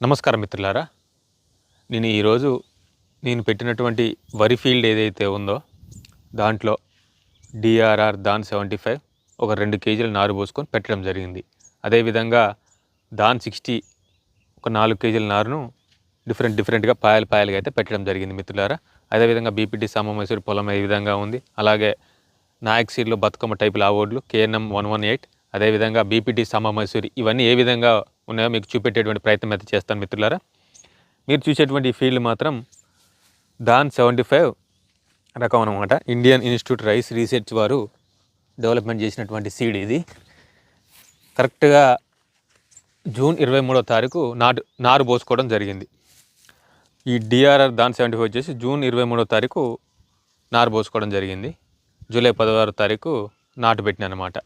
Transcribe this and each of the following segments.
నమస్కారం మిత్రులారా. నేను ఈరోజు నేను పెట్టినటువంటి వరి ఫీల్డ్ ఏదైతే ఉందో దాంట్లో డిఆర్ఆర్ దాన్ సెవెంటీ ఫైవ్ ఒక రెండు కేజీల నారు పోసుకొని పెట్టడం జరిగింది. అదేవిధంగా దాన్ సిక్స్టీ ఒక నాలుగు కేజీల నారును డిఫరెంట్ డిఫరెంట్గా పాయలు పాయలుగా అయితే పెట్టడం జరిగింది మిత్రులారా. అదేవిధంగా బీపీటీ సామమైసూరి పొలం ఏ విధంగా ఉంది అలాగే నాయక్ సీడ్లో బతుకమ్మ టైపు లావోడ్లు కేఎన్ఎం వన్ వన్ ఎయిట్ అదేవిధంగా బీపీటీ సామమైసూరి ఇవన్నీ ఏ విధంగా ఉన్నాయో మీకు చూపెట్టేటువంటి ప్రయత్నం అయితే చేస్తాను మిత్రులారా. మీరు చూసేటువంటి ఈ ఫీల్డ్ మాత్రం దాన్ సెవెంటీ ఫైవ్ రకం అనమాట ఇండియన్ ఇన్స్టిట్యూట్ రైస్ రీసెర్చ్ వారు డెవలప్మెంట్ చేసినటువంటి సీడ్ ఇది. కరెక్ట్గా జూన్ ఇరవై మూడో తారీఖు నాటు నారు పోసుకోవడం జరిగింది. ఈ డిఆర్ఆర్ దాన్ సెవెంటీ ఫైవ్ వచ్చేసి జూన్ ఇరవై మూడో తారీఖు నారు పోసుకోవడం జరిగింది. జూలై పదహారు తారీఖు నాటు పెట్టిన అనమాట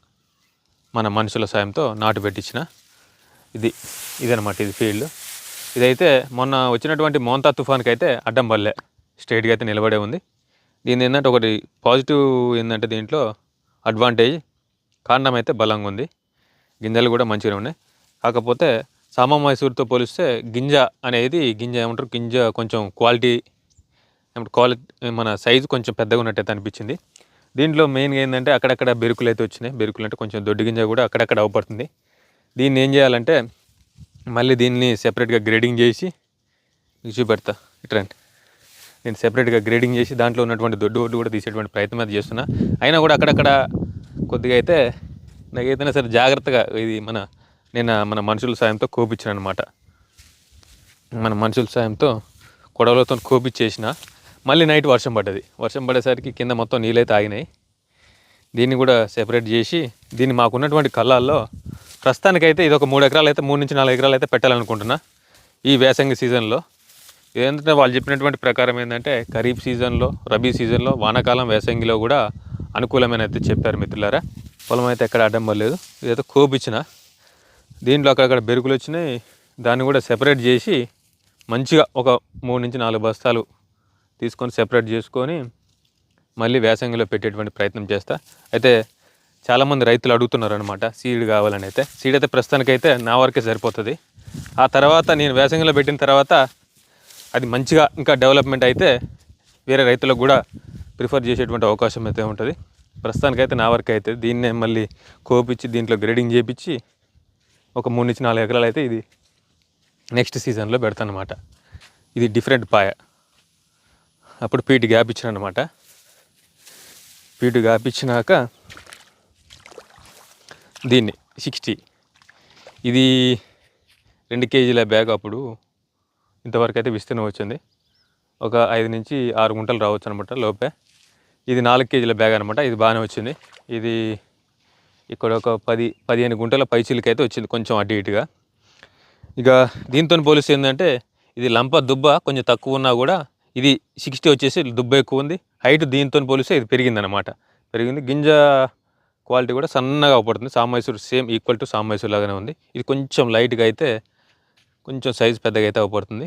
మన మనుషుల సాయంతో నాటు పెట్టించిన ఇది ఇదనమాట ఇది ఫీల్డ్. ఇదైతే మొన్న వచ్చినటువంటి మోంతా తుఫాన్కి అయితే అడ్డం పల్లె స్ట్రైట్గా అయితే నిలబడే ఉంది. దీని ఏంటంటే ఒకటి పాజిటివ్ ఏంటంటే దీంట్లో అడ్వాంటేజ్ కాండం అయితే బలంగా ఉంది. గింజలు కూడా మంచిగా ఉన్నాయి. కాకపోతే సామా మైసూర్తో పోలిస్తే గింజ అనేది గింజ ఏమంటారు? గింజ కొంచెం క్వాలిటీ క్వాలిటీ మన సైజు కొంచెం పెద్దగా ఉన్నట్టయితే అనిపించింది. దీంట్లో మెయిన్గా ఏంటంటే అక్కడక్కడ బెరుకులు అయితే వచ్చినాయి. బెరుకులు అంటే కొంచెం దొడ్డి గింజ కూడా అక్కడక్కడ అవపడుతుంది. దీన్ని ఏం చేయాలంటే మళ్ళీ దీన్ని సెపరేట్గా గ్రేడింగ్ చేసి మీకు చూపెడతా ఇట్రండి. నేను సెపరేట్గా గ్రేడింగ్ చేసి దాంట్లో ఉన్నటువంటి దొడ్డు ఒడ్డు కూడా తీసేటువంటి ప్రయత్నం అది చేస్తున్నా. అయినా కూడా అక్కడక్కడ కొద్దిగా అయితే నాకైతేనే సరే జాగ్రత్తగా ఇది మన నేను మన మనుషుల సాయంతో కోపించాను అనమాట మన మనుషుల సాయంతో కొడవలతో కోపించేసిన మళ్ళీ నైట్ వర్షం పడ్డది. వర్షం పడేసరికి కింద మొత్తం నీళ్ళైతే ఆగినాయి. దీన్ని కూడా సెపరేట్ చేసి దీన్ని మాకున్నటువంటి కళ్ళాల్లో ప్రస్తుతానికైతే ఇది ఒక మూడు ఎకరాలు అయితే మూడు నుంచి నాలుగు ఎకరాలు అయితే పెట్టాలనుకుంటున్నా. ఈ వేసంగి సీజన్లో ఏంటంటే వాళ్ళు చెప్పినటువంటి ప్రకారం ఏంటంటే ఖరీఫ్ సీజన్లో రబీ సీజన్లో వానాకాలం వేసంగిలో కూడా అనుకూలమైన అయితే చెప్పారు మిత్రులారా. పొలం అయితే ఎక్కడ అడ్డం పడలేదు ఇదైతే కోపిచ్చిన దీంట్లో అక్కడక్కడ బెరుకులు వచ్చినాయి. దాన్ని కూడా సెపరేట్ చేసి మంచిగా ఒక మూడు నుంచి నాలుగు బస్తాలు తీసుకొని సెపరేట్ చేసుకొని మళ్ళీ వేసంగిలో పెట్టేటువంటి ప్రయత్నం చేస్తా. అయితే చాలామంది రైతులు అడుగుతున్నారు అనమాట సీడ్ కావాలని అయితే సీడ్ అయితే ప్రస్తుతానికైతే నా వరకే సరిపోతుంది. ఆ తర్వాత నేను వేసంగిలో పెట్టిన తర్వాత అది మంచిగా ఇంకా డెవలప్మెంట్ అయితే వేరే రైతులకు కూడా ప్రిఫర్ చేసేటువంటి అవకాశం అయితే ఉంటుంది. ప్రస్తుతానికైతే నా వరకు అయితే దీన్నే మళ్ళీ కోపించి దీంట్లో గ్రేడింగ్ చేపించి ఒక మూడు నుంచి నాలుగు ఎకరాలు అయితే ఇది నెక్స్ట్ సీజన్లో పెడతాను అనమాట ఇది డిఫరెంట్ పాయ. అప్పుడు పీటి గ్యాప్ ఇచ్చిన అనమాట పీటు గ్యాప్ ఇచ్చినాక దీన్ని సిక్స్టీ. ఇది రెండు కేజీల బ్యాగ్ అప్పుడు ఇంతవరకు అయితే విస్తీర్ణం వచ్చింది. ఒక ఐదు నుంచి ఆరు గుంటలు రావచ్చు అనమాట లోపే. ఇది నాలుగు కేజీల బ్యాగ్ అనమాట ఇది బాగానే వచ్చింది. ఇది ఇక్కడ ఒక పది పదిహేను గుంటల పైచీలకి అయితే వచ్చింది కొంచెం అటు ఇటుగా. ఇక దీంతో పోలిస్తే ఏంటంటే ఇది లంప దుబ్బ కొంచెం తక్కువ ఉన్నా కూడా ఇది సిక్స్టీ వచ్చేసి దుబ్బ ఎక్కువ ఉంది. హైట్ దీంతో పోలిస్తే ఇది పెరిగిందనమాట పెరిగింది. గింజ క్వాలిటీ కూడా సన్నగా అవపడుతుంది. సామైసూర్ సేమ్ ఈక్వల్ టు సామైసూర్ లాగానే ఉంది. ఇది కొంచెం లైట్గా అయితే కొంచెం సైజ్ పెద్దగా అయితే అవపడుతుంది.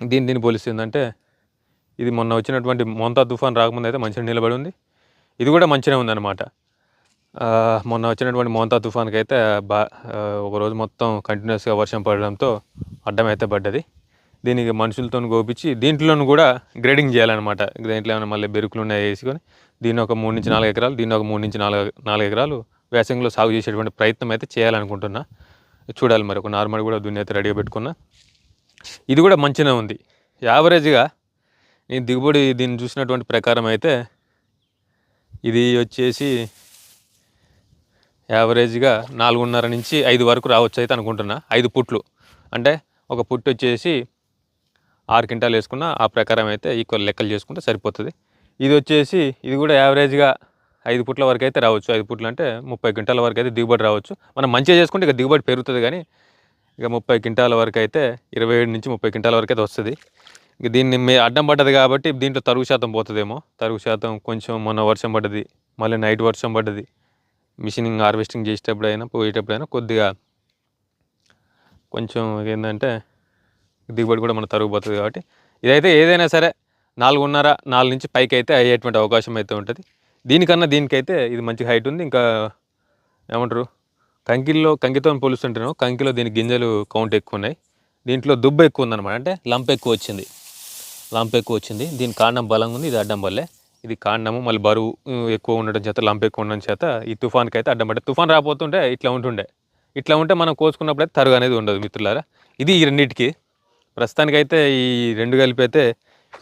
దీని దీన్ని పోలిస్తుందంటే ఏంటంటే ఇది మొన్న వచ్చినటువంటి మొంతా తుఫాన్ రాకముందు అయితే మంచిగా నిలబడి ఉంది. ఇది కూడా మంచిగా ఉందన్నమాట. మొన్న వచ్చినటువంటి మోంతా తుఫాన్కి అయితే బా ఒకరోజు మొత్తం కంటిన్యూస్గా వర్షం పడడంతో అడ్డం అయితే పడ్డది. దీనికి మనుషులతో గోపించి దీంట్లోనూ కూడా గ్రేడింగ్ చేయాలన్నమాట. దీంట్లో ఏమైనా మళ్ళీ బెరుకులు ఉన్నాయి వేసుకొని దీన్ని ఒక మూడు నుంచి నాలుగు ఎకరాలు దీన్ని ఒక మూడు నుంచి నాలుగు నాలుగు ఎకరాలు వేసంగిలో సాగు చేసేటువంటి ప్రయత్నం అయితే చేయాలనుకుంటున్నా. చూడాలి మరి ఒక నార్మల్ కూడా దున్ని అయితే రెడీగా పెట్టుకున్నా. ఇది కూడా మంచిగా ఉంది. యావరేజ్గా నేను దిగుబడి దీన్ని చూసినటువంటి ప్రకారం అయితే ఇది వచ్చేసి యావరేజ్గా నాలుగున్నర నుంచి ఐదు వరకు రావచ్చు అయితే అనుకుంటున్నా. ఐదు పుట్లు. అంటే ఒక పుట్టు వచ్చేసి ఆరు క్వింటాలు వేసుకున్న ఆ ప్రకారం అయితే ఈక్వల్ లెక్కలు చేసుకుంటే సరిపోతుంది. ఇది వచ్చేసి ఇది కూడా యావరేజ్గా ఐదు పుట్ల వరకు అయితే రావచ్చు. ఐదు పుట్లు అంటే ముప్పై క్వింటాల వరకు అయితే దిగుబడి రావచ్చు. మనం మంచిగా చేసుకుంటే ఇక దిగుబడి పెరుగుతుంది కానీ ఇక ముప్పై క్వింటాల వరకు అయితే ఇరవై ఏడు నుంచి ముప్పై క్వింటాల వరకు అయితే వస్తుంది. ఇక దీన్ని మీ అడ్డం పడ్డది కాబట్టి దీంట్లో తరుగు శాతం పోతుందేమో. తరుగు శాతం కొంచెం మొన్న వర్షం పడ్డది మళ్ళీ నైట్ వర్షం పడ్డది. మిషనింగ్ హార్వెస్టింగ్ చేసేటప్పుడైనా పోయేటప్పుడైనా కొద్దిగా కొంచెం ఏంటంటే దిగుబడి కూడా మన తరుగుపోతుంది కాబట్టి ఇదైతే ఏదైనా సరే నాలుగున్నర నాలుగు నుంచి పైకి అయితే అయ్యేటువంటి అవకాశం అయితే ఉంటుంది. దీనికన్నా దీనికైతే ఇది మంచి హైట్ ఉంది. ఇంకా ఏమంటారు? కంకిల్లో కంకితో పోలుస్తుంటేనో కంకిలో దీని గింజలు కౌంట్ ఎక్కువ ఉన్నాయి. దీంట్లో దుబ్బు ఎక్కువ ఉందన్నమాట. అంటే లంప్ ఎక్కువ వచ్చింది. లంప్ ఎక్కువ వచ్చింది. దీని కాండం బలంగా ఉంది. ఇది అడ్డం వల్లే ఇది కాండము మళ్ళీ బరువు ఎక్కువ ఉండడం చేత లంప్ ఎక్కువ ఉండడం చేత ఈ తుఫాన్కి అయితే అడ్డం పడే తుఫాన్ రాబోతుంటే ఇట్లా ఉంటుండే. ఇట్లా ఉంటే మనం కోసుకున్నప్పుడు అయితే తరుగు అనేది ఉండదు మిత్రులారా. ఇది ఈ రెండింటికి. ప్రస్తుతానికైతే ఈ రెండు కలిపి అయితే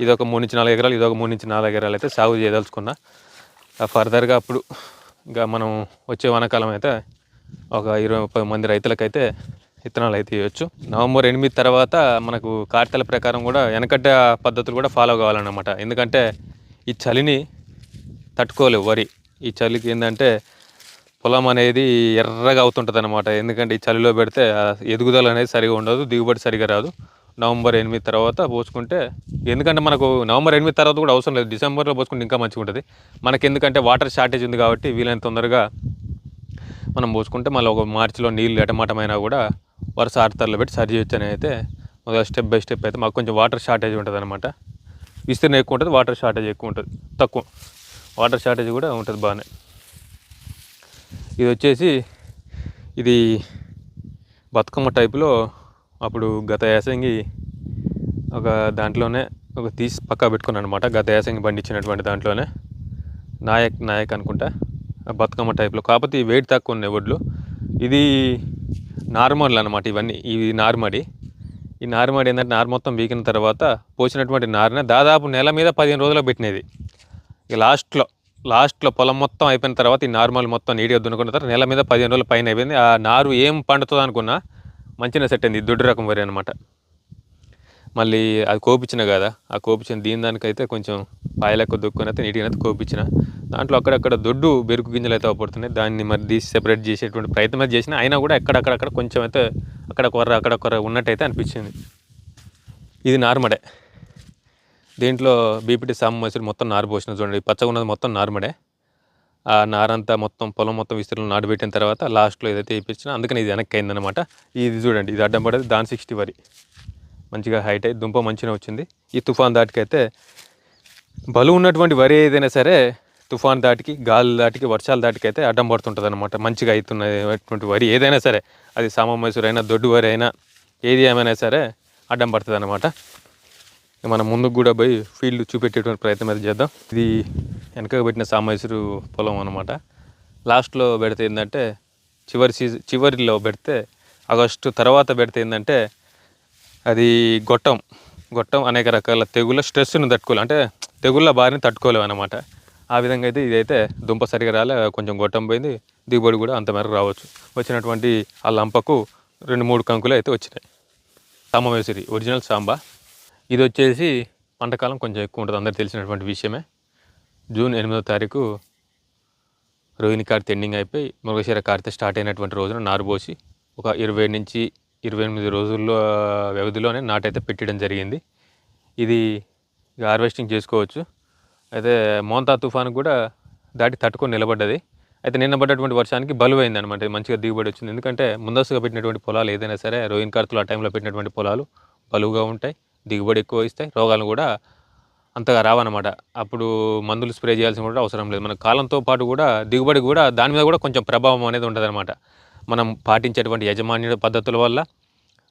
ఇది ఒక మూడు నుంచి నాలుగు ఎకరాలు ఇది ఒక మూడు నుంచి నాలుగు ఎకరాలు అయితే సాగు చేయదలుచుకున్నా. ఆ ఫర్దర్గా అప్పుడు ఇంకా మనం వచ్చే వానాకాలం అయితే ఒక ఇరవై ముప్పై మంది రైతులకైతే విత్తనాలు అయితే ఇవ్వచ్చు. నవంబర్ ఎనిమిది తర్వాత మనకు కార్తెల ప్రకారం కూడా వెనకట్ట పద్ధతులు కూడా ఫాలో కావాలన్నమాట. ఎందుకంటే ఈ చలిని తట్టుకోలేవు వరి. ఈ చలికి ఏంటంటే పొలం అనేది ఎర్రగా అవుతుంటుంది అనమాట ఎందుకంటే ఈ చలిలో పెడితే ఎదుగుదల అనేది సరిగా ఉండదు దిగుబడి సరిగా రాదు. నవంబర్ ఎనిమిది తర్వాత పోసుకుంటే ఎందుకంటే మనకు నవంబర్ ఎనిమిది తర్వాత కూడా అవసరం లేదు. డిసెంబర్లో పోసుకుంటే ఇంకా మంచిగా ఉంటుంది. మనకి ఎందుకంటే వాటర్ షార్టేజ్ ఉంది కాబట్టి వీలైన తొందరగా మనం పోసుకుంటే మళ్ళీ ఒక మార్చిలో నీళ్ళు ఎటమాటమైనా కూడా వరుస ఆర్తర్లో పెట్టి సరి చేయొచ్చు అని అయితే మొదలు స్టెప్ బై స్టెప్ అయితే మాకు కొంచెం వాటర్ షార్టేజ్ ఉంటుంది అనమాట విస్తీర్ణం ఎక్కువ ఉంటుంది వాటర్ షార్టేజ్ ఎక్కువ ఉంటుంది. తక్కువ. వాటర్ షార్టేజ్ కూడా ఉంటుంది బాగానే. ఇది వచ్చేసి ఇది బతుకమ్మ టైపులో అప్పుడు గత యాసంగి ఒక దాంట్లోనే ఒక తీసి పక్కా పెట్టుకున్నాను అనమాట గత యాసంగి పండించినటువంటి దాంట్లోనే. నాయక్ నాయక్ అనుకుంటా ఆ బతుకమ్మ టైప్లో. కాకపోతే వెయిట్ తక్కువ ఉన్నాయి వడ్లు. ఇది నార్మల్ అనమాట ఇవన్నీ. ఇవి నార్మడి. ఈ నార్మడి ఏంటంటే నారు మొత్తం వీకిన తర్వాత పోసినటువంటి నారునే దాదాపు నెల మీద పదిహేను రోజుల్లో పెట్టినది. ఇక లాస్ట్లో లాస్ట్లో పొలం మొత్తం అయిపోయిన తర్వాత ఈ నార్మల్ మొత్తం నీడిగా దున్నుకున్న తర్వాత నెల మీద పదిహేను రోజుల పైన అయిపోయింది. ఆ నారు ఏం పండుతుంది అనుకున్నా మంచిగా సెట్ అయింది. దొడ్డు రకం వరి అనమాట మళ్ళీ అది కోపించిన కదా ఆ కోపించిన దీని దానికైతే కొంచెం పాయలకు దుక్కుని అయితే నీటిగా అయితే కోపించిన. దాంట్లో అక్కడక్కడ దొడ్డు బెరుకు గింజలు అయితే అవపడుతున్నాయి దాన్ని మరి తీసి సెపరేట్ చేసేటువంటి ప్రయత్నం అయితే చేసిన అయినా కూడా ఎక్కడక్కడక్కడ కొంచెం అయితే అక్కడ కొర్ర అక్కడ కొర్ర ఉన్నట్టయితే అనిపించింది. ఇది నార్మడే. దీంట్లో బీపీటీ సామమసూరి మొత్తం నారు పోసిన చూడండి. పచ్చగా ఉన్నది మొత్తం నార్మడే. ఆ నారంతా మొత్తం పొలం మొత్తం విస్తీర్ణం నాటబెట్టిన తర్వాత లాస్ట్లో ఏదైతే వేయించినా అందుకని ఇది వెనక్కి అయిందనమాట ఇది చూడండి ఇది అడ్డం పడేది దాని సిక్స్టీ వరి. మంచిగా హైట్ అయ్యి దుంప మంచిగా వచ్చింది. ఈ తుఫాన్ దాటికైతే బలు ఉన్నటువంటి వరి ఏదైనా సరే తుఫాన్ దాటికి గాలి దాటికి వర్షాలు దాటికైతే అడ్డం పడుతుంటుంది అనమాట మంచిగా అవుతున్నటువంటి వరి ఏదైనా సరే అది సామమైసూరు అయినా దొడ్డు వరి అయినా ఏది ఏమైనా సరే అడ్డం పడుతుంది అనమాట మనం ముందుకు కూడా పోయి ఫీల్డ్ చూపెట్టేటువంటి ప్రయత్నం అయితే చేద్దాం. ఇది వెనక పెట్టిన సామేశ్వరు పొలం అనమాట లాస్ట్లో పెడితే ఏంటంటే చివరి సీజన్ చివరిలో పెడితే ఆగస్టు తర్వాత పెడితే ఏంటంటే అది గొట్టం. గొట్టం అనేక రకాల తెగుళ్ళ స్ట్రెస్ను తట్టుకోవాలి. అంటే తెగుళ్ళ బారిని తట్టుకోలేము అనమాట ఆ విధంగా అయితే ఇదైతే దుంప సరిగా రాలే కొంచెం గొట్టం పోయింది దిగుబడి కూడా అంత మేరకు రావచ్చు. వచ్చినటువంటి ఆ లంపకు రెండు మూడు కంకులు అయితే వచ్చినాయి. సాంబమేశ్వరి ఒరిజినల్ సాంబా. ఇది వచ్చేసి పంటకాలం కొంచెం ఎక్కువ ఉంటుంది అందరికి తెలిసినటువంటి విషయమే. జూన్ ఎనిమిదో తారీఖు రోహిణి కార్తె ఎండింగ్ అయిపోయి మృగశీర కార్తె స్టార్ట్ అయినటువంటి రోజున నారు పోసి ఒక ఇరవై నుంచి ఇరవై ఎనిమిది రోజుల్లో వ్యవధిలోనే నాటైతే పెట్టడం జరిగింది. ఇది హార్వెస్టింగ్ చేసుకోవచ్చు. అయితే మోంతా తుఫాను కూడా దాటి తట్టుకొని నిలబడ్డది. అయితే నిన్న పడ్డటువంటి వర్షానికి బలువైంది అనమాట మంచిగా దిగుబడి వచ్చింది. ఎందుకంటే ముందస్తుగా పెట్టినటువంటి పొలాలు ఏదైనా సరే రోహిన్ కార్తులు ఆ టైంలో పెట్టినటువంటి పొలాలు బలువుగా ఉంటాయి. దిగుబడి ఎక్కువ ఇస్తాయి రోగాలు కూడా అంతగా రావన్నమాట. అప్పుడు మందులు స్ప్రే చేయాల్సిన కూడా అవసరం లేదు. మన కాలంతో పాటు కూడా దిగుబడి కూడా దాని మీద కూడా కొంచెం ప్రభావం అనేది ఉంటుంది మనం పాటించేటువంటి యజమాన్య పద్ధతుల వల్ల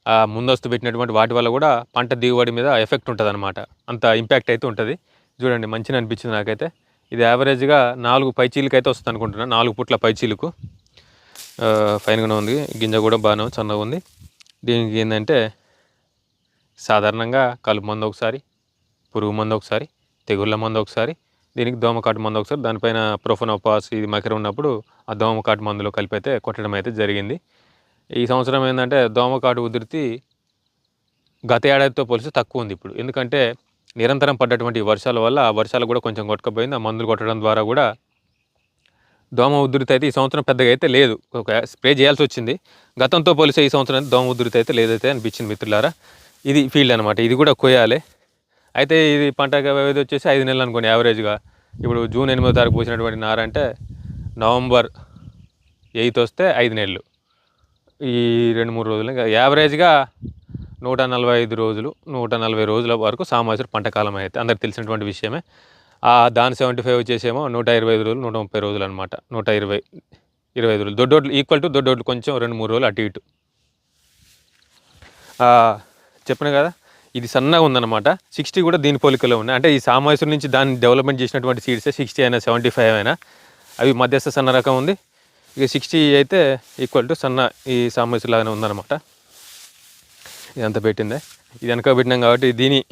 ఆ ముందస్తు పెట్టినటువంటి వాటి వల్ల కూడా పంట దిగుబడి మీద ఎఫెక్ట్ ఉంటుంది అనమాట అంత ఇంపాక్ట్ అయితే ఉంటుంది. చూడండి మంచిగా అనిపించింది నాకైతే. ఇది యావరేజ్గా నాలుగు పైచీలకు అయితే వస్తుంది అనుకుంటున్నాను నాలుగు పుట్ల పైచీలకు. ఫైన్గానే ఉంది. గింజ కూడా బాగానే చందగా ఉంది. దీనికి ఏంటంటే సాధారణంగా కలుపు మందు ఒకసారి పురుగు మందు ఒకసారి తెగుళ్ళ మందు ఒకసారి దీనికి దోమకాటు మందు ఒకసారి దానిపైన ప్రొఫనోపాస్ ఇది మకర ఉన్నప్పుడు ఆ దోమకాటు మందులో కలిపి అయితే కొట్టడం అయితే జరిగింది. ఈ సంవత్సరం ఏంటంటే దోమకాటు ఉధృతి గత ఏడాదితో పోలిస్తే తక్కువ ఉంది ఇప్పుడు. ఎందుకంటే నిరంతరం పడ్డటువంటి వర్షాల వల్ల ఆ వర్షాలు కూడా కొంచెం కొట్టకపోయింది. ఆ మందులు కొట్టడం ద్వారా కూడా దోమ ఉధృతి అయితే ఈ సంవత్సరం పెద్దగా అయితే లేదు. ఒక స్ప్రే చేయాల్సి వచ్చింది. గతంతో పోలిస్తే ఈ సంవత్సరం దోమ ఉధృతి అయితే లేదైతే అనిపించింది మిత్రులారా. ఇది ఫీల్డ్ అనమాట ఇది కూడా కొయ్యాలి. అయితే ఇది పంట వ్యవధి వచ్చేసి ఐదు నెలలు అనుకోండి యావరేజ్గా ఇప్పుడు జూన్ ఎనిమిదో తారీఖు పోసినటువంటి నార అంటే నవంబర్ ఎయిత్ వస్తే ఐదు నెలలు. ఈ రెండు మూడు రోజులు యావరేజ్గా నూట నలభై ఐదు రోజులు నూట నలభై రోజుల వరకు సామాజిక పంట కాలం అయితే అందరికి తెలిసినటువంటి విషయమే. ఆ దాని సెవెంటీ ఫైవ్ వచ్చేసేమో నూట ఇరవై ఐదు రోజులు నూట ముప్పై రోజులు అనమాట నూట ఇరవై ఇరవై ఐదు రోజులు. దొడ్డోట్లు ఈక్వల్ టు దొడ్డోట్లు కొంచెం రెండు మూడు రోజులు అటు ఇటు. చెప్పిన కదా? ఇది సన్నగా ఉందన్నమాట. సిక్స్టీ కూడా దీని పోలికలో ఉన్నాయి. అంటే ఈ సామాయిసుల నుంచి దాన్ని డెవలప్మెంట్ చేసినటువంటి సీడ్సే సిక్స్టీ అయినా సెవెంటీ ఫైవ్ అయినా. అవి మధ్యస్థ సన్న రకం ఉంది. ఇక సిక్స్టీ అయితే ఈక్వల్ టు సన్న ఈ సామాయిసు లాగానే ఉందన్నమాట. ఇదంతా పెట్టిందే. ఇది వెనక పెట్టినాం కాబట్టి దీని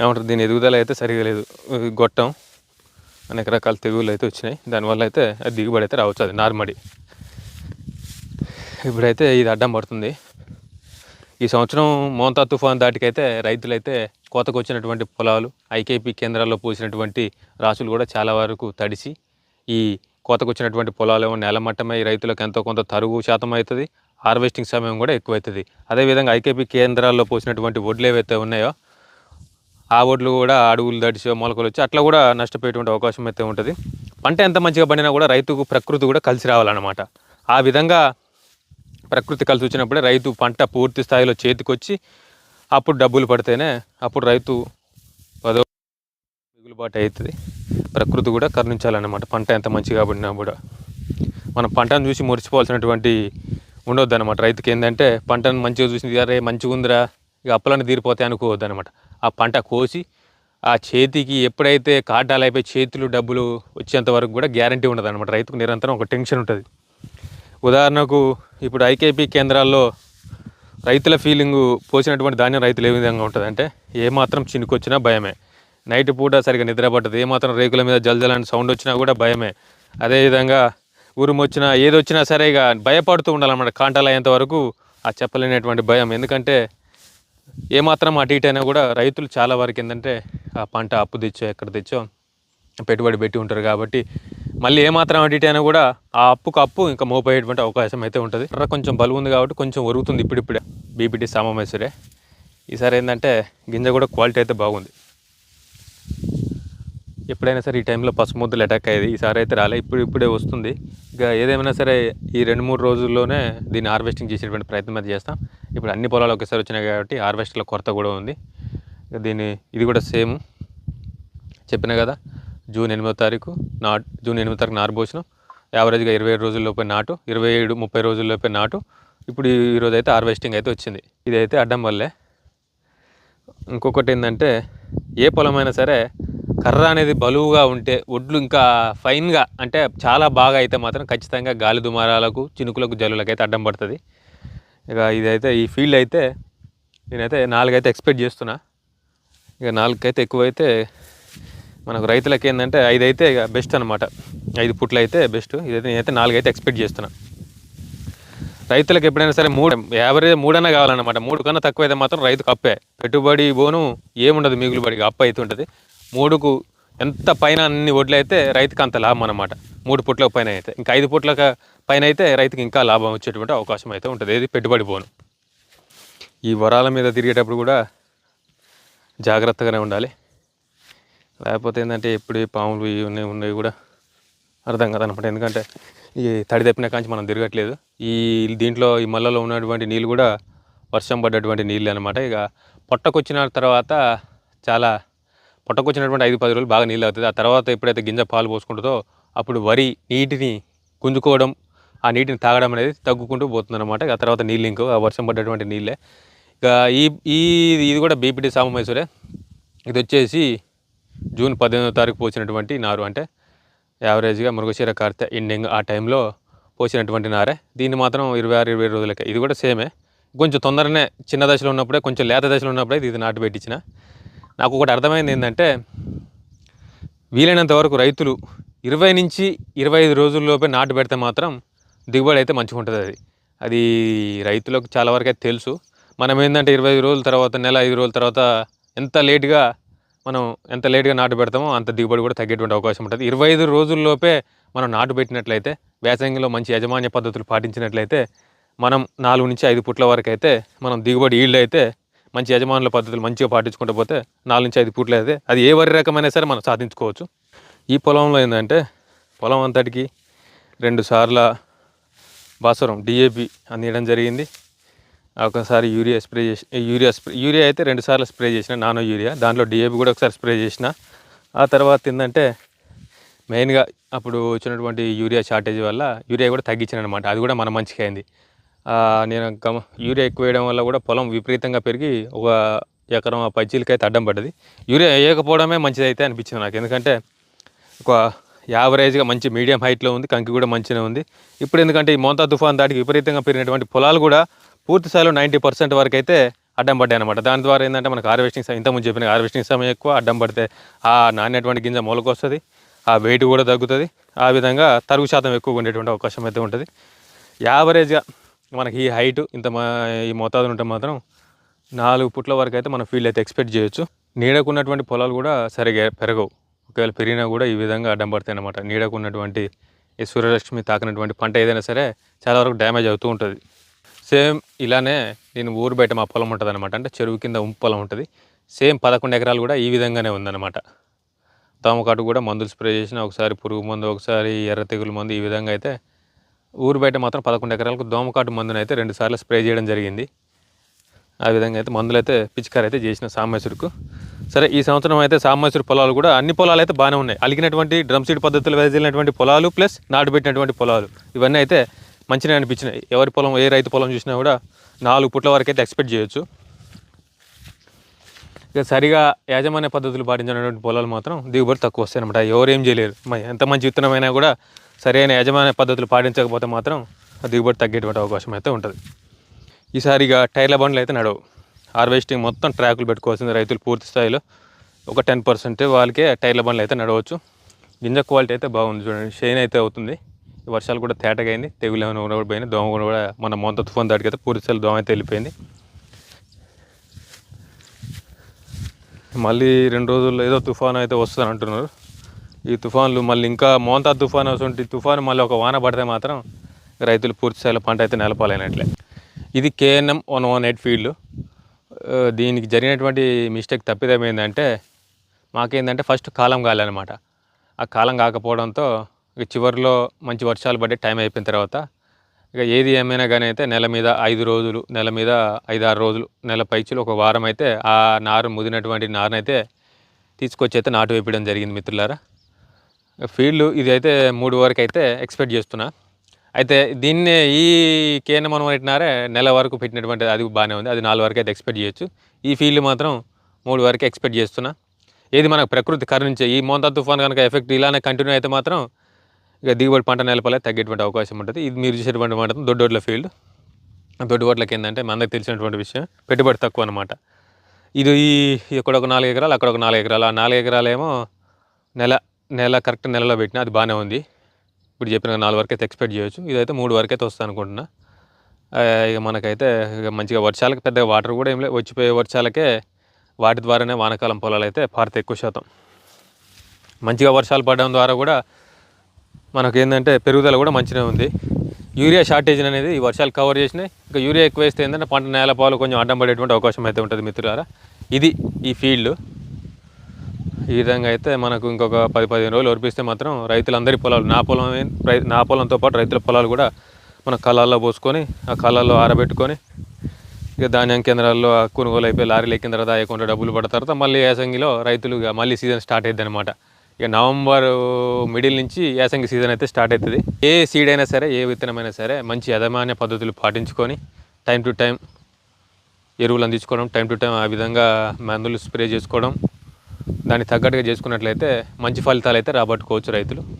ఏమంటారు? దీని ఎదుగుదల అయితే సరిగా లేదు. గొట్టం. అనేక రకాల తెగుళ్ళు అయితే వచ్చినాయి. దానివల్ల అయితే అది దిగుబడి అయితే రావచ్చు. అది నార్మడి. ఇప్పుడైతే ఇది అడ్డం పడుతుంది. ఈ సంవత్సరం మోంతా తుఫాన్ దాటికైతే రైతులైతే కోతకు వచ్చినటువంటి పొలాలు ఐకేపీ కేంద్రాల్లో పూసినటువంటి రాసులు కూడా చాలా వరకు తడిసి ఈ కోతకు వచ్చినటువంటి పొలాలు నెలమట్టమై నేలమట్టమై రైతులకు ఎంతో కొంత తరుగు శాతం అవుతుంది హార్వెస్టింగ్ సమయం కూడా ఎక్కువవుతుంది అదేవిధంగా ఐకేపీ కేంద్రాల్లో పోసినటువంటి వడ్లు ఏవైతే ఉన్నాయో ఆ వడ్లు కూడా అడుగులు దడిచో మొలకలు వచ్చి అట్లా కూడా నష్టపోయేటువంటి అవకాశం అయితే ఉంటుంది. పంట ఎంత మంచిగా పండినా కూడా రైతుకు ప్రకృతి కూడా కలిసి రావాలన్నమాట. ఆ విధంగా ప్రకృతి కలిసి వచ్చినప్పుడే రైతు పంట పూర్తి స్థాయిలో చేతికొచ్చి అప్పుడు డబ్బులు పడితేనే అప్పుడు రైతు పదో మిగులుబాటు అవుతుంది. ప్రకృతి కూడా కరుణించాలన్నమాట. పంట ఎంత మంచిగా పడినా కూడా. మనం పంటను చూసి మురిచిపోవాల్సినటువంటి ఉండొద్దు అనమాట రైతుకి ఏంటంటే పంటను మంచిగా చూసి అరే మంచిగా ఉందిరా ఇక అప్పులన్నీ తీరిపోతాయి అనుకోవద్దు అనమాట ఆ పంట కోసి ఆ చేతికి ఎప్పుడైతే కాటాలు అయిపోయి చేతులు డబ్బులు వచ్చేంత వరకు కూడా గ్యారంటీ ఉండదు అనమాట రైతుకు నిరంతరం ఒక టెన్షన్ ఉంటుంది. ఉదాహరణకు ఇప్పుడు ఐకేపీ కేంద్రాల్లో రైతుల ఫీలింగు పోసినటువంటి ధాన్యం రైతులు ఏ విధంగా ఉంటుంది అంటే ఏమాత్రం చినుకొచ్చినా భయమే. నైట్ పూట సరిగా నిద్ర పట్టదు. ఏమాత్రం రేకుల మీద జల్జలని సౌండ్ వచ్చినా కూడా భయమే. అదేవిధంగా ఉరుమొచ్చినా వచ్చినా ఏది వచ్చినా సరే ఇక భయపడుతూ ఉండాలన్నమాట. కాంటాలు అయ్యేంత వరకు ఆ చెప్పలేనటువంటి భయం. ఎందుకంటే ఏమాత్రం అటు ఇటు అయినా కూడా రైతులు చాలా వరకు ఏంటంటే ఆ పంట అప్పు తెచ్చో ఎక్కడ తెచ్చో పెట్టుబడి పెట్టి ఉంటారు కాబట్టి మళ్ళీ ఏమాత్రం అటు అయినా కూడా ఆ అప్పుకు అప్పు ఇంకా మోపోయేటువంటి అవకాశం అయితే ఉంటుంది. ఎర్ర కొంచెం బలువు ఉంది కాబట్టి కొంచెం ఒరుగుతుంది ఇప్పుడిప్పుడే. బీపీటీ సామమేశ్వరే ఈసారి ఏంటంటే గింజ కూడా క్వాలిటీ అయితే బాగుంది. ఎప్పుడైనా సరే ఈ టైంలో పసుపు ముద్దలు అటాక్ అయ్యేది. ఈసారి అయితే రాలే. ఇప్పుడు ఇప్పుడే వస్తుంది. ఇక ఏదేమైనా సరే ఈ రెండు మూడు రోజుల్లోనే దీన్ని హార్వెస్టింగ్ చేసేటువంటి ప్రయత్నం అయితే చేస్తాం. ఇప్పుడు అన్ని పొలాలు ఒకేసారి వచ్చినాయి కాబట్టి హార్వెస్ట్లో కొరత కూడా ఉంది. దీన్ని ఇది కూడా సేమ్. చెప్పిన కదా జూన్ ఎనిమిదో తారీఖు నాట్ జూన్ ఎనిమిదో తారీఖు నారు పోసినాం. యావరేజ్గా ఇరవై ఏడు రోజుల్లోపే నాటు ఇరవై ఏడు ముప్పై రోజుల్లోపే నాటు. ఇప్పుడు ఈరోజు అయితే హార్వెస్టింగ్ అయితే వచ్చింది. ఇదైతే అడ్డం వల్లే. ఇంకొకటి ఏంటంటే ఏ పొలమైనా సరే కర్ర అనేది బలువుగా ఉంటే ఒడ్లు ఇంకా ఫైన్గా అంటే చాలా బాగా అయితే మాత్రం ఖచ్చితంగా గాలి దుమారాలకు చినుకులకు జల్లులకు అయితే అడ్డం పడుతుంది. ఇక ఇదైతే ఈ ఫీల్డ్ అయితే నేనైతే నాలుగైతే ఎక్స్పెక్ట్ చేస్తున్నా. ఇక నాలుగైతే ఎక్కువైతే మనకు రైతులకి ఏంటంటే ఐదు అయితే ఇక బెస్ట్ అనమాట ఐదు పుట్లు అయితే బెస్ట్ ఇదైతే నేనైతే నాలుగైతే ఎక్స్పెక్ట్ చేస్తున్నా. రైతులకు ఎప్పుడైనా సరే మూడు యావరేజ్ మూడన్నా కావాలన్నమాట. మూడు కన్నా తక్కువ అయితే మాత్రం రైతుకు అప్పే పెట్టుబడి బోను ఏముండదు మిగులుబడికి అప్పు అయితే ఉంటుంది మూడుకు ఎంత పైన అన్ని వడ్లు అయితే రైతుకు అంత లాభం అనమాట మూడు పుట్లకు పైన అయితే. ఇంకా ఐదు పుట్లకు పైన అయితే రైతుకి ఇంకా లాభం వచ్చేటువంటి అవకాశం అయితే ఉంటుంది. ఏది పెట్టుబడి పోను. ఈ వరాల మీద తిరిగేటప్పుడు కూడా జాగ్రత్తగానే ఉండాలి. లేకపోతే ఏంటంటే ఎప్పుడు పాములు ఇవి ఉన్నాయి ఉన్నాయి కూడా అర్థం కాదనమాట ఎందుకంటే ఈ తడి తప్పిన కాంచి మనం తిరగట్లేదు. ఈ దీంట్లో ఈ మల్లలో ఉన్నటువంటి నీళ్ళు కూడా వర్షం పడ్డటువంటి నీళ్ళు అనమాట ఇక పొట్టకొచ్చిన తర్వాత చాలా పొట్టకొచ్చినటువంటి ఐదు పది రోజులు బాగా నీళ్ళు అవుతుంది ఆ తర్వాత ఎప్పుడైతే గింజ పాలు పోసుకుంటుందో అప్పుడు వరి నీటిని గుంజుకోవడం ఆ నీటిని తాగడం అనేది తగ్గుకుంటూ పోతుంది అనమాట ఆ తర్వాత నీళ్ళు ఇంకో ఆ వర్షం పడ్డటువంటి నీళ్ళే. ఇక ఈ ఈ ఇది కూడా బీపీటీ సామమైసూరే ఇది వచ్చేసి జూన్ పద్దెనిమిదో తారీఖు పోసినటువంటి నారు అంటే యావరేజ్గా మృగశీర కార్తె ఎండింగ్ ఆ టైంలో పోసినటువంటి నారే. దీన్ని మాత్రం ఇరవై ఆరు ఇరవై రోజులకే. ఇది కూడా సేమే. కొంచెం తొందరనే చిన్న దశలో ఉన్నప్పుడే కొంచెం లేత దశలో ఉన్నప్పుడే ఇది నాటు పెట్టించిన. నాకు ఒకటి అర్థమైంది ఏంటంటే వీలైనంత వరకు రైతులు ఇరవై నుంచి ఇరవై ఐదు రోజుల్లోపే నాటు పెడితే మాత్రం దిగుబడి అయితే మంచిగా ఉంటుంది అది. అది రైతులకు చాలా వరకు అయితే తెలుసు. మనం ఏంటంటే ఇరవై ఐదు రోజుల తర్వాత నెల ఐదు రోజుల తర్వాత ఎంత లేట్గా మనం ఎంత లేట్గా నాటు పెడతామో అంత దిగుబడి కూడా తగ్గేటువంటి అవకాశం ఉంటుంది. ఇరవై ఐదు రోజుల్లోపే మనం నాటు పెట్టినట్లయితే వేసంగిలో మంచి యాజమాన్య పద్ధతులు పాటించినట్లయితే మనం నాలుగు నుంచి ఐదు పుట్ల వరకు అయితే మనం దిగుబడి ఈల్డ్ అయితే మంచి యజమానుల పద్ధతులు మంచిగా పాటించుకుంటూ పోతే నాలుగు నుంచి ఐదు పుట్లు అయితే అది ఏ వరి రకమైనా సరే మనం సాధించుకోవచ్చు. ఈ పొలంలో ఏంటంటే పొలం అంతటికి రెండు సార్ల భాస్వరం డిఏపి అందియడం జరిగింది. ఒకసారి యూరియా స్ప్రే చేసి యూరియా స్ప్రే యూరియా అయితే రెండు సార్లు స్ప్రే చేసిన నానో యూరియా. దాంట్లో డిఏపి కూడా ఒకసారి స్ప్రే చేసిన. ఆ తర్వాత ఏంటంటే మెయిన్గా అప్పుడు వచ్చినటువంటి యూరియా షార్టేజ్ వల్ల యూరియా కూడా తగ్గించాను అనమాట అది కూడా మన మంచిగా అయింది. నేను గమ యూరియా ఎక్కువ వేయడం వల్ల కూడా పొలం విపరీతంగా పెరిగి ఒక ఎకరం ఆ పచ్చిలకి అడ్డం పడ్డది. యూరియా వేయకపోవడమే మంచిదైతే అనిపించింది నాకు. ఎందుకంటే ఒక యావరేజ్గా మంచి మీడియం హైట్లో ఉంది కంకి కూడా మంచిగా ఉంది. ఇప్పుడు ఎందుకంటే ఈ మోంతా తుఫాన్ దాటికి విపరీతంగా పెరిగినటువంటి పొలాలు కూడా పూర్తి స్థాయిలో నైంటీ పర్సెంట్ వరకు అయితే అడ్డం పడ్డాయి అనమాట దాని ద్వారా ఏంటంటే మనకు హార్వెస్టింగ్ సమయం ఇంతకుముందు చెప్పిన హార్వెస్టింగ్ సమయం ఎక్కువ అడ్డం పడితే ఆ నాణ్యటువంటి గింజ మొలకొస్తుంది ఆ వెయిట్ కూడా తగ్గుతుంది ఆ విధంగా తరుగు శాతం ఎక్కువ ఉండేటువంటి అవకాశం అయితే ఉంటుంది. యావరేజ్గా మనకి ఈ హైట్ ఇంత మా ఈ మోతాదు ఉంటే మాత్రం నాలుగు పుట్ల వరకు అయితే మనం ఫీల్డ్ అయితే ఎక్స్పెక్ట్ చేయొచ్చు. నీడకున్నటువంటి పొలాలు కూడా సరిగా పెరగవు. ఒకవేళ పెరిగినా కూడా ఈ విధంగా అడ్డం పడతాయి అన్నమాట. నీడకున్నటువంటి ఈ సూర్యరశ్మి తాకినటువంటి పంట ఏదైనా సరే చాలా వరకు డ్యామేజ్ అవుతూ ఉంటుంది. సేమ్ ఇలానే నేను ఊరు బయట మా పొలం ఉంటుంది అనమాట అంటే చెరువు కింద ఉంపు పొలం ఉంటుంది. సేమ్ పదకొండు ఎకరాలు కూడా ఈ విధంగానే ఉందన్నమాట. దోమకాటు కూడా మందులు స్ప్రే చేసిన ఒకసారి పురుగు మందు ఒకసారి ఎర్ర తెగులు మందు ఈ విధంగా అయితే ఊరు బయట మాత్రం పదకొండు ఎకరాలకు దోమకాటు మందుని అయితే రెండు సార్లు స్ప్రే చేయడం జరిగింది. ఆ విధంగా అయితే మందులు అయితే పిచికారి అయితే చేసిన సామేశ్వరుకు. సరే ఈ సంవత్సరం అయితే సామేశ్వరి పొలాలు కూడా అన్ని పొలాలు అయితే బాగానే ఉన్నాయి. అలిగినటువంటి డ్రమ్ సీడ్ పద్ధతిలో వెదిలినటువంటి పొలాలు ప్లస్ నాటు పెట్టినటువంటి పొలాలు. ఇవన్నీ అయితే మంచిగా అనిపించినాయి. ఎవరి పొలం ఏ రైతు పొలం చూసినా కూడా నాలుగు పుట్ల వరకు అయితే ఎక్స్పెక్ట్ చేయొచ్చు. ఇక సరిగా యాజమాన్య పద్ధతులు పాటించినటువంటి పొలాలు మాత్రం దిగుబడి తక్కువ వస్తాయి అనమాట ఎవరు ఏం చేయలేరు. మరి ఎంత మంచి విత్తనమైనా కూడా సరైన యాజమాన్య పద్ధతులు పాటించకపోతే మాత్రం ఆ దిగుబడి తగ్గేటువంటి అవకాశం అయితే ఉంటుంది. ఈసారి ఇక టైర్ల బండ్లు అయితే నడవు. హార్వెస్టింగ్ మొత్తం ట్రాకులు పెట్టుకోవాల్సింది రైతులు పూర్తి స్థాయిలో. ఒక టెన్ పర్సెంట్ వాళ్ళకే టైర్ల బండ్లు అయితే నడవచ్చు. గింజ క్వాలిటీ అయితే బాగుంది చూడండి. షైన్ అయితే అవుతుంది. వర్షాలు కూడా తేటగా అయింది తెగులు ఏమైనా కూడా పోయింది దోమ కూడా మన మొంత తుఫాన్ దాటికైతే పూర్తిస్థాయిలో దోమ అయితే వెళ్ళిపోయింది. మళ్ళీ రెండు రోజుల్లో ఏదో తుఫాన్ అయితే వస్తుంది అంటున్నారు. ఈ తుఫాన్లు మళ్ళీ ఇంకా మోంతా తుఫాన్ వస్తుంటే తుఫాన్ మళ్ళీ ఒక వాన పడితే మాత్రం రైతులు పూర్తిస్థాయిలో పంట అయితే నెలపాలైనట్లే. ఇది KNM one one eight field. దీనికి జరిగినటువంటి మిస్టేక్ తప్పిదం ఏంటంటే మాకేందంటే ఫస్ట్ కాలం కాలనమాట ఆ కాలం కాకపోవడంతో ఇక చివరిలో మంచి వర్షాలు పడే టైం అయిపోయిన తర్వాత ఇక ఏది ఏమైనా కానీ అయితే నెల మీద ఐదు రోజులు నెల మీద ఐదు ఆరు రోజులు నెల పైచులు ఒక వారం అయితే ఆ నారు ముదినటువంటి నారునైతే తీసుకొచ్చి అయితే నాటు వేపించడం జరిగింది మిత్రులారా. ఫీల్డ్ ఇది అయితే మూడు వరకు అయితే ఎక్స్పెక్ట్ చేస్తున్నా. అయితే దీన్ని ఈ కేన మనం పెట్టినారే నెల వరకు పెట్టినటువంటి అది బాగానే ఉంది అది నాలుగు వరకు అయితే ఎక్స్పెక్ట్ చేయొచ్చు. ఈ ఫీల్డ్ మాత్రం మూడు వరకు ఎక్స్పెక్ట్ చేస్తున్నా. ఏది మనకు ప్రకృతి కరుణించే ఈ మోంతా తుఫాన్ కనుక ఎఫెక్ట్ ఇలానే కంటిన్యూ అయితే మాత్రం ఇక దిగుబడి పంట నెలపలే తగ్గేటువంటి అవకాశం ఉంటుంది. ఇది మీరు చూసేటువంటి మాత్రం దొడ్డోడ్ల ఫీల్డ్. దొడ్డుబట్లకి ఏంటంటే అందరికి తెలిసినటువంటి విషయం పెట్టుబడి తక్కువ అనమాట ఇది ఈ ఇక్కడ ఒక నాలుగు ఎకరాలు అక్కడ ఒక నాలుగు ఎకరాలు. ఆ నాలుగు ఎకరాలు ఏమో నెల నెల కరెక్ట్ నెలలో పెట్టినా అది బాగానే ఉంది. ఇప్పుడు చెప్పిన నాలుగు వరకు అయితే ఎక్స్పెక్ట్ చేయొచ్చు. ఇదైతే మూడు వరకు అయితే వస్తుంది అనుకుంటున్నా ఇక మనకైతే ఇక మంచిగా వర్షాలకి పెద్దగా వాటర్ కూడా ఏం లేదు వచ్చిపోయే వర్షాలకే వాటి ద్వారానే వానకాలం పొలాలు అయితే పారుతాయి ఎక్కువ శాతం. మంచిగా వర్షాలు పడడం ద్వారా కూడా మనకు ఏంటంటే పెరుగుదల కూడా మంచిగా ఉంది. యూరియా షార్టేజ్ అనేది ఈ వర్షాలు కవర్ చేసినాయి. ఇంకా యూరియా ఎక్కువ వేస్తే ఏంటంటే పంట నేల పాలు కొంచెం అడ్డం పడేటువంటి అవకాశం అయితే ఉంటుంది మిత్రులారా. ఇది ఈ ఫీల్డ్ ఈ విధంగా అయితే మనకు ఇంకొక పది పదిహేను రోజులు ఒరిపిస్తే మాత్రం రైతులందరి పొలాలు నా పొలం రై- నా పొలంతో పాటు రైతుల పొలాలు కూడా మన కళాల్లో పోసుకొని ఆ కళాల్లో ఆరబెట్టుకొని ఇక ధాన్యం కేంద్రాల్లో ఆ కొనుగోలు అయిపోయి లారీలు ఎక్కిన తర్వాత ఎక్కువ డబ్బులు పడిన తర్వాత మళ్ళీ యాసంగిలో రైతులు ఇక మళ్ళీ సీజన్ స్టార్ట్ అవుతుంది అనమాట ఇక నవంబర్ మిడిల్ నుంచి యాసంగి సీజన్ అయితే స్టార్ట్ అవుతుంది. ఏ సీడ్ అయినా సరే ఏ విత్తనమైనా సరే మంచి యజమాన్య పద్ధతులు పాటించుకొని టైం టు టైం ఎరువులు అందించుకోవడం టైం టు టైం ఆ విధంగా మందులు స్ప్రే చేసుకోవడం దానికి తగ్గట్టుగా చేసుకున్నట్లయితే మంచి ఫలితాలు అయితే రాబట్టుకోవచ్చు రైతులు.